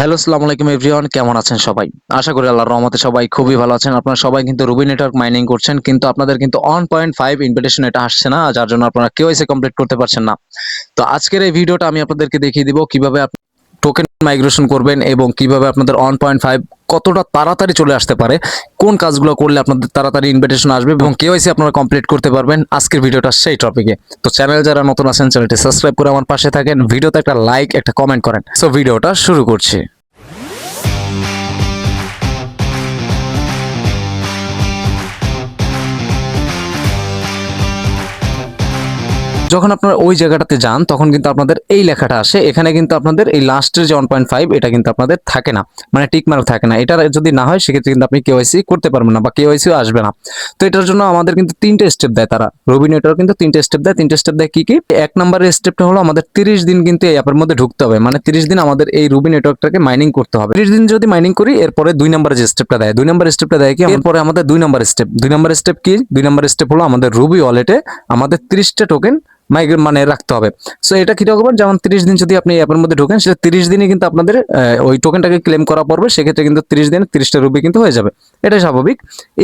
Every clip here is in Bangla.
হ্যালো, আসসালামু আলাইকুম এভরিওয়ান, কেমন আছেন সবাই? আশা করি আল্লাহর রহমতে সবাই খুবই ভালো আছেন। আপনারা সবাই কিন্তু রুবি নেটওয়ার্ক মাইনিং করছেন, কিন্তু আপনাদের কিন্তু ওয়ান পয়েন্ট ফাইভ ইনভিটেশন এটা আসছে না, যার জন্য আপনারা কেউ এসে কমপ্লিট করতে পারছেন না। তো আজকের এই ভিডিওটা আমি আপনাদেরকে দেখিয়ে দিব কীভাবে আপনি টোকেন মাইগ্রেশন করবেন এবং কীভাবে আপনাদের ওয়ান পয়েন্ট ফাইভ কতটা তাড়াতাড়ি চলে আসতে পারে, কোন কাজগুলো করলে আপনাদের তাড়াতাড়ি ইনভিটেশন আসবে এবং কেওয়াইসি আপনারা কমপ্লিট করতে পারবেন আজকের ভিডিওটা সেই টপিকে তো চ্যানেল যারা নতুন আছেন চ্যানেলটি সাবস্ক্রাইব করে আমার পাশে থাকেন, ভিডিওতে একটা লাইক একটা কমেন্ট করেন। সো ভিডিওটা শুরু করছি। যখন আপনারা ওই জায়গাটাতে যান, তখন কিন্তু আপনাদের এই লেখাটা আসে। এখানে কিন্তু আপনাদের এই লাস্টের যে ওয়ান পয়েন্ট ফাইভ এটা কিন্তু আপনাদের থাকে না। মানে টিক মার্ক থাকে না। এটা যদি না হয়, সেক্ষেত্রে কিন্তু আপনি কেওয়াইসি করতে পারবেন না বা কেওয়াইসিও আসবে না। তো এটার জন্য আমাদের কিন্তু তিনটে স্টেপ দেয় তারা। রবি নেটওয়ার্ক কিন্তু তিনটে স্টেপ দেয়। তিনটে স্টেপ দেয় কি কি? এক নম্বরের স্টেপটা হলো আমাদের তিরিশ দিন কিন্তু এই অ্যাপের মধ্যে ঢুকতে হবে। মানে তিরিশ দিন আমাদের এই রুবি নেটওয়ার্কটাকে মাইনিং করতে হবে। তিরিশ দিন যদি মাইনিং করি, এরপরে দুই নম্বরের যে স্টেপটা দেয়, দুই নম্বর স্টেপটা দেয় কি? এরপরে আমাদের দুই নম্বর স্টেপ দুই নম্বর স্টেপ কি? দুই নম্বর স্টেপ হলো আমাদের রুবি ওয়ালেটে আমাদের তিরিশটা টোকেন মাইগ্রেট মানে রাখতে হবে। সো এটা কি রকম যেমন তিরিশ দিন যদি আপনি অ্যাপের মধ্যে ঢোকেন, সেটা তিরিশ দিনে কিন্তু আপনাদের ওই টোকেনটাকে ক্লেম করা পড়বে। সেক্ষেত্রে কিন্তু তিরিশ দিনে তিরিশটা রুপি কিন্তু হয়ে যাবে। এটাই স্বাভাবিক।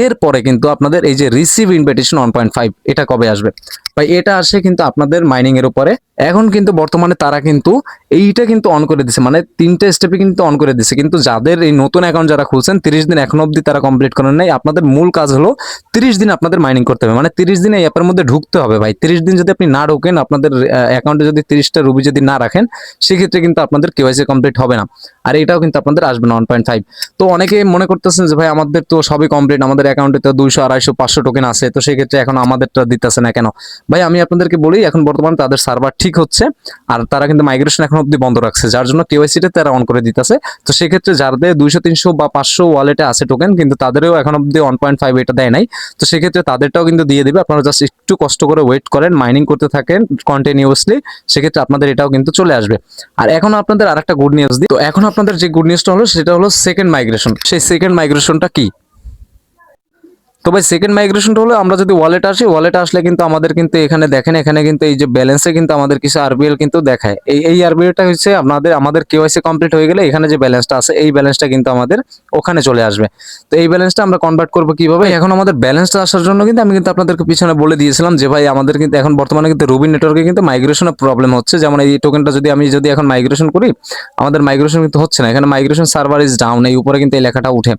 এরপরে কিন্তু আপনাদের এই যে receive invitation one point five এটা কবে আসবে? ভাই, এটা আসে কিন্তু আপনাদের মাইনিং এর উপরে। এখন কিন্তু বর্তমানে তারা কিন্তু এইটা কিন্তু অন করে দিছে। মানে তিনটে স্টেপে কিন্তু অন করে দিছে। কিন্তু যাদের এই নতুন অ্যাকাউন্ট যারা খুলছেন, তিরিশ দিন এখনও অবধি তারা কমপ্লিট করেন নাই। আপনাদের মূল কাজ হলো তিরিশ দিন আপনাদের মাইনিং করতে হবে। মানে তিরিশ দিন এই অ্যাপের মধ্যে ঢুকতে হবে ভাই। তিরিশ দিন যদি আপনি না ঢোকেন, আপনাদের অ্যাকাউন্টে যদি তিরিশটা রুবি যদি না রাখেন, সেক্ষেত্রে কিন্তু আপনাদের কেওয়াইসি কমপ্লিট হবে না। আর এটাও কিন্তু আপনাদের আসবে না ওয়ান পয়েন্ট ফাইভ তো অনেকে মনে করতেছেন যে, ভাই, আমাদের তো সবই কমপ্লিট আমাদের অ্যাকাউন্টে তো দুইশো, আড়াইশো, পাঁচশো টোকেন আছে, তো সেক্ষেত্রে এখন আমাদেরটা দিতেছে না কেন? ভাই, আমি আপনাদেরকে বলি, এখন বর্তমানে তাদের সার্ভার ঠিক হচ্ছে, আর তারা কিন্তু মাইগ্রেশন এখন অব্দি বন্ধ রাখছে, যার জন্য কেওয়াইসিটা তারা অন করে দিতেছে। তো সেক্ষেত্রে যাদের দুইশো, তিনশো বা পাঁচশো ওয়ালেটে আছে টোকেন কিন্তু তাদেরও এখন অব্দি ওয়ান পয়েন্ট ফাইভ এটা দেয় নাই। তো সেক্ষেত্রে তাদেরটাও কিন্তু দিয়ে দিবে, আপনারা জাস্ট একটু কষ্ট করে ওয়েট করেন মাইনিং করতে থাকেন কন্টিনিউয়াসলি সেক্ষেত্রে আপনাদের এটাও কিন্তু চলে আসবে। আর এখন আপনাদের আরেকটা গুড নিউজ দিই। তো এখন আপনাদের যে গুড নিউজটা হলো, সেটা হলো সেকেন্ড মাইগ্রেশন সেই সেকেন্ড মাইগ্রেশনটা কি? তো ভাই সেকেন্ড মাইগ্রেশনটা হলো আমরা যদি ওয়ালেট আসি ওয়ালেট আসলে কিন্তু আমাদের কিন্তু এখানে দেখেন এখানে কিন্তু এই যে ব্যালেন্সে কিন্তু আমাদের কিছু আরবিএল কিন্তু দেখায়। এই এই আরবিএলটা হচ্ছে আপনাদের আমাদের কেওয়াইসি কমপ্লিট হয়ে গেলে এখানে যে ব্যালেন্সটা আছে এই ব্যালেন্সটা কিন্তু আমাদের ওখানে চলে আসবে। তো এই ব্যালেন্সটা আমরা কনভার্ট করব কীভাবে? এখন আমাদের ব্যালেন্সটা আসার জন্য কিন্তু আমি কিন্তু আপনাদেরকে পিছনে বলে দিয়েছিলাম যে ভাই আমাদের কিন্তু এখন বর্তমানে কিন্তু রুবি নেটওয়ার্কে কিন্তু মাইগ্রেশনের প্রবলেম হচ্ছে। যেমন এই টোকেনটা যদি আমি যদি এখন মাইগ্রেশন করি আমাদের মাইগ্রেশন কিন্তু হচ্ছে না। এখানে মাইগ্রেশন সার্ভার ইজ ডাউন এই উপরে কিন্তু এই লেখাটা উঠে।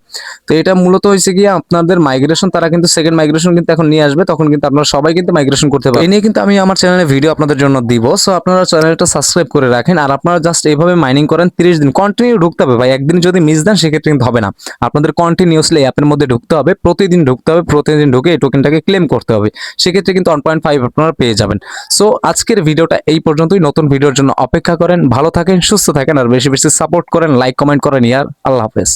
তো এটা মূলত হয়েছে গিয়ে আপনাদের মাইগ্রেশন তারা কিন্তু সেকেন্ড মাইগ্রেশন কিন্তু এখন নিয়ে আসবে, তখন কিন্তু আপনারা সবাই কিন্তু মাইগ্রেশন করতে পারবেন। এই নিয়ে কিন্তু আমি আমার চ্যানেলে ভিডিও আপনাদের জন্য দিব সো আপনারা চ্যানেলটা সাবস্ক্রাইব করে রাখেন, আর আপনারা জাস্ট এইভাবে মাইনিং করেন তিরিশ দিন। কন্টিনিউ ঢুকতে হবে ভাই, একদিন যদি মিস দেন সেক্ষেত্রে কিন্তু হবে না। আপনাদের কন্টিনিউসলি অ্যাপের মধ্যে ঢুকতে হবে, প্রতিদিন ঢুকতে হবে, প্রতিদিন ঢুকে এই টোকেনটাকে ক্লেম করতে হবে। সেক্ষেত্রে কিন্তু ওয়ান পয়েন্ট ফাইভ আপনারা পেয়ে যাবেন। সো আজকের ভিডিওটা এই পর্যন্তই, নতুন ভিডিওর জন্য অপেক্ষা করেন, ভালো থাকেন, সুস্থ থাকেন, আর বেশি বেশি সাপোর্ট করেন লাইক কমেন্ট করেন, ইয়ার, আল্লাহ হাফেজ।